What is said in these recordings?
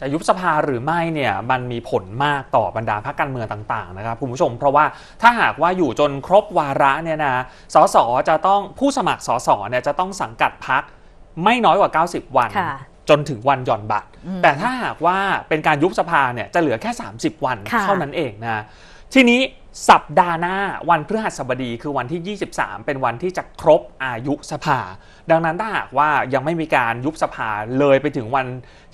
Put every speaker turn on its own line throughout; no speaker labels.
จะยุบสภาหรือไม่เนี่ยมันมีผลมากต่อบรรดาพรรคการเมืองต่างๆนะครับคุณผู้ชม เพราะว่าถ้าหากว่าอยู่จนครบวาระเนี่ยนะสสจะต้องผู้สมัครสสเนี่ยจะต้องสังกัดพรรคไม่น้อยกว่า 90 วัน
ค่ะ
จนถึงวันหย่อนบัตร
อืม
แต่ถ้าหากว่าเป็นการยุบสภาเนี่ยจะเหลือแค่ 30 วัน
ค่ะ
เท่านั้นเองนะทีนี้ สัปดาห์หน้าวันพฤหัสบดีคือวันที่ 23 เป็นวันที่จะครบอายุสภา ดังนั้นถ้าหากว่ายังไม่มีการยุบสภาเลยไปถึงวัน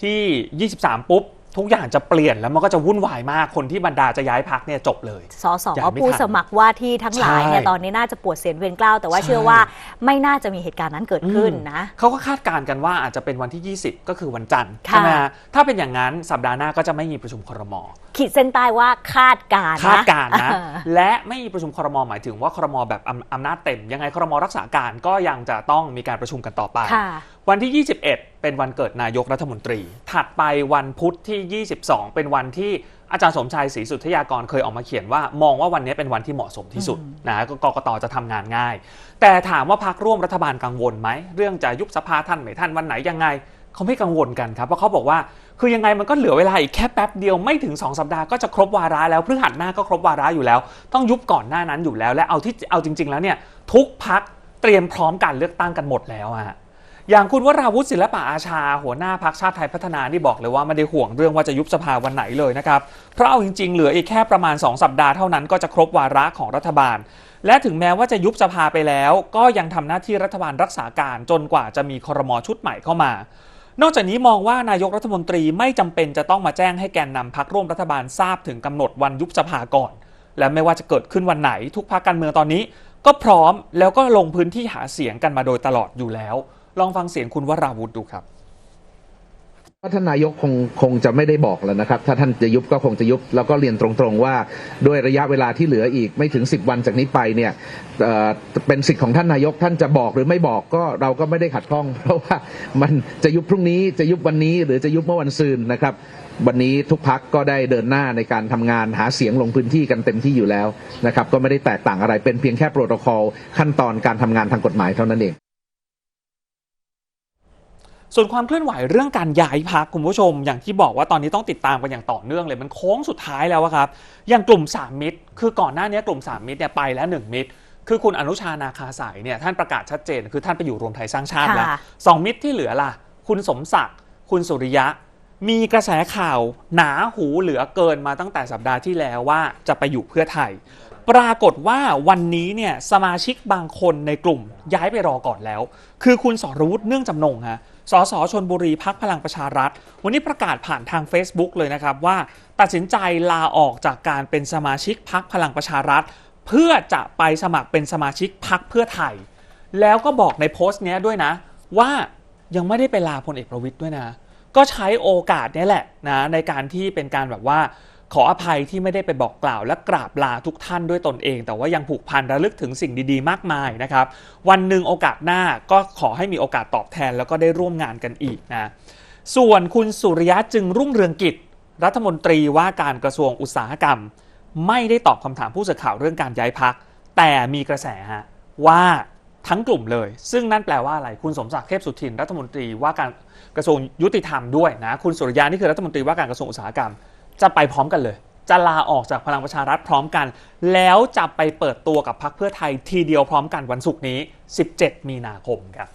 ที่ 23 ปุ๊บ ทุกอย่างจะเปลี่ยนแล้วมันก็จะวุ่นวายมากคนที่บรรดาจะย้ายพักเนี่ยจบเลย
สส
ยังไม่ทัน
ผู้สมัครว่าที่ทั้งหลายเนี่ย
ใช่
ตอนนี้น่าจะปวดเสียนเวียนกล้าวแต่ว่า
ใช่
เชื่อว่าไม่น่าจะมีเหตุการณ์นั้นเกิดขึ้นนะ
เขาก็คาดการณ์กันว่าอาจจะเป็นวันที่ 20 ก็คือวันจันทร์
ค่ะ
ใช่ไหมฮะถ้าเป็นอย่างนั้นสัปดาห์หน้าก็จะไม่มีประชุมครม
ขีดเส้นใต้ว่าคาดการณ์นะ
คาดการณ์นะ
อ่า
และไม่มีประชุมครมหมายถึงว่าครมแบบอำอำนาจเต็ม ยังไงครมรักษาการก็ยังจะต้องมีการประชุมกันต่อไป
ค่ะ
วันที่ 21 เป็นวันเกิดนายกรัฐมนตรี ถัดไปวันพุธที่ 22 เป็นวันที่อาจารย์สมชัยศรีสุทธิยากรเคยออกมาเขียนว่า มองว่าวันนี้เป็นวันที่เหมาะสมที่สุดนะก็กกตจะทำงานง่าย แต่ถามว่าพักร่วมรัฐบาลกังวลไหม เรื่องจะยุบสภาท่านไม่ท่านวันไหนยังไงเขาไม่กังวลกันครับ เพราะเขาบอกว่าคือยังไงมันก็เหลือเวลาอีกแค่แป๊บเดียวไม่ถึง 2 สัปดาห์ก็จะครบวาระแล้วพฤหัสหน้าก็ครบวาระอยู่แล้ว ต้องยุบก่อนหน้านั้นอยู่แล้ว และเอาที่เอาจริง ๆ แล้วเนี่ยทุกพักเตรียมพร้อมการเลือกตั้งกันหมดแล้วอะ อย่างคุณวราวุฒิศิลปะอาชา หัวหน้าพักชาติไทยพัฒนานี่บอกเลยว่าไม่ได้ห่วงเรื่องว่าจะยุบสภาวันไหนเลยนะครับ เพราะเอาจริงๆ เหลืออีกแค่ประมาณ 2 สัปดาห์เท่านั้นก็จะครบวาระของรัฐบาล และถึงแม้ว่าจะยุบสภาไปแล้ว ก็ยังทำหน้าที่รัฐบาลรักษาการจนกว่าจะมีครมชุดใหม่เข้ามา นอกจากนี้มองว่านายกรัฐมนตรีไม่จำเป็นจะต้องมาแจ้งให้แกนนำพักร่วมรัฐบาลทราบถึงกำหนดวันยุบสภาก่อน และไม่ว่าจะเกิดขึ้นวันไหน ทุกพักการเมืองตอนนี้ ก็พร้อมแล้วก็ลงพื้นที่หาเสียงกันมาโดยตลอดอยู่แล้ว ลองฟังเสียงคุณวราวุธดูครับ
ว่าท่านนายกคงคงจะไม่ได้บอกแล้วนะครับ ถ้าท่านจะยุบก็คงจะยุบ แล้วก็เรียนตรงๆว่าด้วยระยะเวลาที่เหลืออีกไม่ถึง 10 วันจากนี้ไปเนี่ยเเป็นสิทธิ์ของท่านนายกท่านจะบอกหรือไม่บอกก็เราก็ไม่ได้ขัดข้อง เพราะว่ามันจะยุบพรุ่งนี้จะยุบวันนี้ หรือจะยุบเมื่อวันซืนนะครับวันนี้ทุกพักก็ได้เดินหน้าในการทำงานหาเสียงลงพื้นที่กันเต็มที่อยู่แล้วนะครับก็ไม่ได้แตกต่างอะไรเป็นเพียงแค่โปรโตคอลขั้นตอนการทำงานทางกฎหมายเท่านั้นเอง
ส่วนความเคลื่อนไหวเรื่องการย้ายพักคุณผู้ชม อย่างที่บอกว่าตอนนี้ต้องติดตามกันอย่างต่อเนื่องเลยมันโค้งสุดท้ายแล้วอะครับอย่างกลุ่ม3มิตร คือก่อนหน้านี้กลุ่ม3มิตรเนี่ยไปแล้ว1มิตร คือคุณอนุชานาคาสายเนี่ยท่านประกาศชัดเจน คือท่านไปอยู่รวมไทยสร้างชาติแล้ว
ค่ะ
สองมิตรที่เหลือล่ะ คุณสมศักดิ์คุณสุริยะ มีกระแสข่าวหนาหูเหลือเกินมาตั้งแต่สัปดาห์ที่แล้วว่าจะไปอยู่เพื่อไทย ปรากฏว่าวันนี้เนี่ยสมาชิกบางคนในกลุ่มย้ายไปรอก่อนแล้ว คือคุณสรวุฒิเนื่องจำนงฮะสสชนบุรีพักพลังประชารัฐ วันนี้ประกาศผ่านทาง Facebook เลยนะครับว่า ตัดสินใจลาออกจากการเป็นสมาชิกพักพลังประชารัฐ เพื่อจะไปสมัครเป็นสมาชิกพักเพื่อไทย แล้วก็บอกในโพสต์นี้ด้วยนะ ว่ายังไม่ได้ไปลาพลเอกประวิตยด้วยนะ ก็ใช้โอกาสนี้แหละนะในการที่เป็นการแบบว่า ขออภัยที่ไม่ได้ไปบอกกล่าวและกราบลาทุกท่านด้วยตนเอง แต่ว่ายังผูกพันระลึกถึงสิ่งดีๆ มากมายนะครับ วันหนึ่งโอกาสหน้าก็ขอให้มีโอกาสตอบแทนแล้วก็ได้ร่วมงานกันอีกนะส่วนคุณสุริยะจึงรุ่งเรืองกิจ รัฐมนตรีว่าการกระทรวงอุตสาหกรรม ไม่ได้ตอบคำถามผู้สื่อข่าวเรื่องการย้ายพัก แต่มีกระแสฮะว่าทั้งกลุ่มเลย ซึ่งนั่นแปลว่าอะไร คุณสมศักดิ์เทพสุทิน รัฐมนตรีว่าการกระทรวงยุติธรรมด้วยนะ คุณสุริยานี่คือรัฐมนตรีว่าการกระทรวงอุตสาหกรรม จะไปพร้อมกันเลย จะลาออกจากพลังประชารัฐพร้อมกัน แล้วจะไปเปิดตัวกับพรรคเพื่อไทยทีเดียวพร้อมกันวันศุกร์นี้ 17 มีนาคมครับ